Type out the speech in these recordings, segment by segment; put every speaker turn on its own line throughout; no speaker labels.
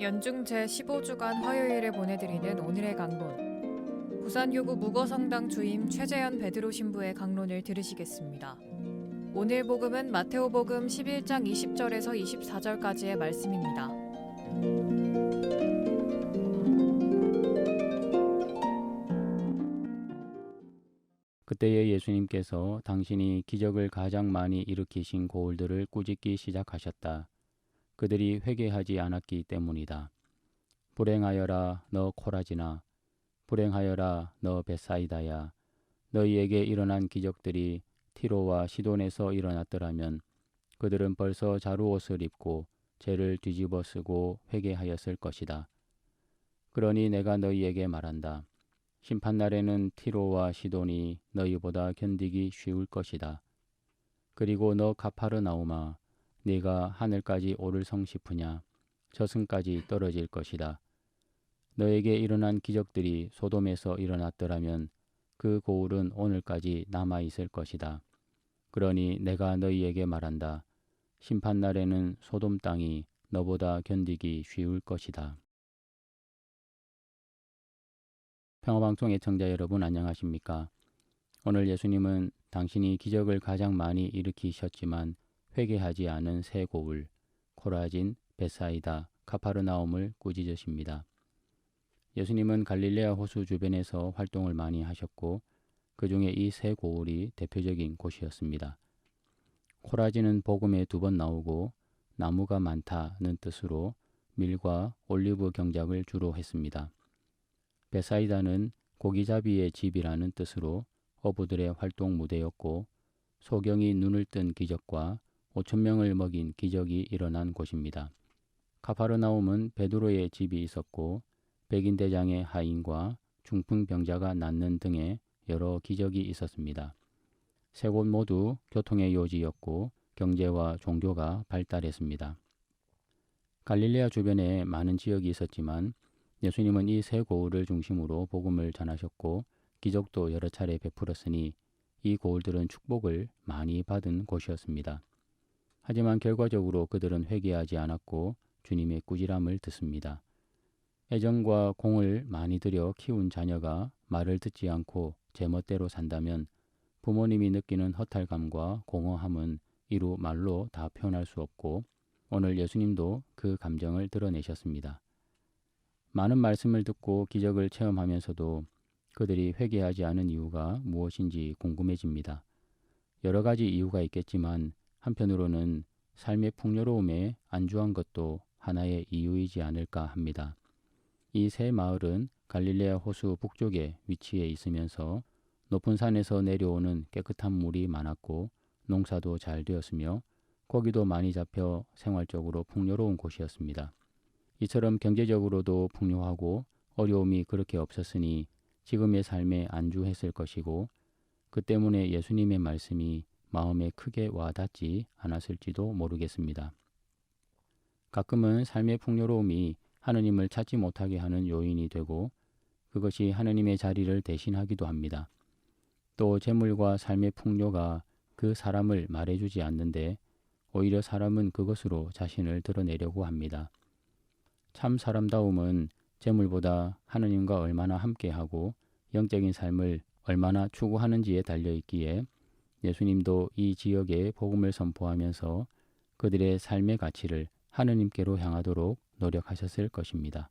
연중 제15주간 화요일에 보내드리는 오늘의 강론. 부산교구 무거성당 주임 최재현 베드로 신부의 강론을 들으시겠습니다. 오늘 복음은 마테오복음 11장 20절에서 24절까지의 말씀입니다.
그때에 예수님께서 당신이 기적을 가장 많이 일으키신 고울들을 꾸짖기 시작하셨다. 그들이 회개하지 않았기 때문이다. 불행하여라 너 코라지나 불행하여라 너 베사이다야 너희에게 일어난 기적들이 티로와 시돈에서 일어났더라면 그들은 벌써 자루옷을 입고 죄를 뒤집어 쓰고 회개하였을 것이다. 그러니 내가 너희에게 말한다. 심판 날에는 티로와 시돈이 너희보다 견디기 쉬울 것이다. 그리고 너 가파르나오마 네가 하늘까지 오를 성 싶으냐 저승까지 떨어질 것이다. 너에게 일어난 기적들이 소돔에서 일어났더라면 그 고울은 오늘까지 남아 있을 것이다. 그러니 내가 너희에게 말한다. 심판 날에는 소돔 땅이 너보다 견디기 쉬울 것이다. 평화방송 애청자 여러분 안녕하십니까? 오늘 예수님은 당신이 기적을 가장 많이 일으키셨지만 회개하지 않은 새 고울, 코라진, 베사이다, 카파르나움을 꾸짖으십니다. 예수님은 갈릴레아 호수 주변에서 활동을 많이 하셨고 그 중에 이새 고울이 대표적인 곳이었습니다. 코라진은 복음에 두 번 나오고 나무가 많다는 뜻으로 밀과 올리브 경작을 주로 했습니다. 베사이다는 고기잡이의 집이라는 뜻으로 어부들의 활동 무대였고 소경이 눈을 뜬 기적과 5천 명을 먹인 기적이 일어난 곳입니다. 카파르나움은 베드로의 집이 있었고 백인 대장의 하인과 중풍병자가 낫는 등의 여러 기적이 있었습니다. 세 곳 모두 교통의 요지였고 경제와 종교가 발달했습니다. 갈릴레아 주변에 많은 지역이 있었지만 예수님은 이 세 고을을 중심으로 복음을 전하셨고 기적도 여러 차례 베풀었으니 이 고을들은 축복을 많이 받은 곳이었습니다. 하지만 결과적으로 그들은 회개하지 않았고 주님의 꾸지람을 듣습니다. 애정과 공을 많이 들여 키운 자녀가 말을 듣지 않고 제멋대로 산다면 부모님이 느끼는 허탈감과 공허함은 이루 말로 다 표현할 수 없고 오늘 예수님도 그 감정을 드러내셨습니다. 많은 말씀을 듣고 기적을 체험하면서도 그들이 회개하지 않은 이유가 무엇인지 궁금해집니다. 여러 가지 이유가 있겠지만 한편으로는 삶의 풍요로움에 안주한 것도 하나의 이유이지 않을까 합니다. 이 세 마을은 갈릴레아 호수 북쪽에 위치해 있으면서 높은 산에서 내려오는 깨끗한 물이 많았고 농사도 잘 되었으며 고기도 많이 잡혀 생활적으로 풍요로운 곳이었습니다. 이처럼 경제적으로도 풍요하고 어려움이 그렇게 없었으니 지금의 삶에 안주했을 것이고 그 때문에 예수님의 말씀이 마음에 크게 와닿지 않았을지도 모르겠습니다. 가끔은 삶의 풍요로움이 하느님을 찾지 못하게 하는 요인이 되고 그것이 하느님의 자리를 대신하기도 합니다. 또 재물과 삶의 풍요가 그 사람을 말해주지 않는데 오히려 사람은 그것으로 자신을 드러내려고 합니다. 참 사람다움은 재물보다 하느님과 얼마나 함께하고 영적인 삶을 얼마나 추구하는지에 달려 있기에 예수님도 이 지역에 복음을 선포하면서 그들의 삶의 가치를 하느님께로 향하도록 노력하셨을 것입니다.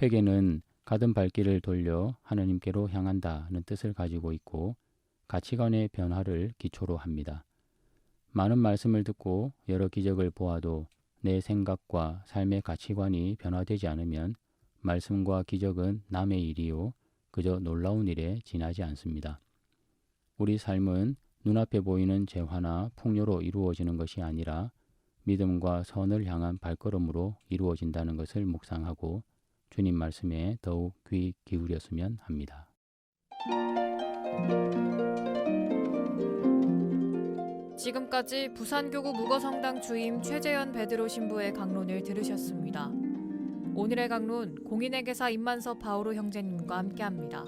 회개는 가든 발길을 돌려 하느님께로 향한다는 뜻을 가지고 있고 가치관의 변화를 기초로 합니다. 많은 말씀을 듣고 여러 기적을 보아도 내 생각과 삶의 가치관이 변화되지 않으면 말씀과 기적은 남의 일이요 그저 놀라운 일에 지나지 않습니다. 우리 삶은 눈앞에 보이는 재화나 풍요로 이루어지는 것이 아니라 믿음과 선을 향한 발걸음으로 이루어진다는 것을 묵상하고 주님 말씀에 더욱 귀 기울였으면 합니다.
지금까지 부산교구 무거성당 주임 최재현 베드로 신부의 강론을 들으셨습니다. 오늘의 강론 공인회계사 임만섭 바오로 형제님과 함께합니다.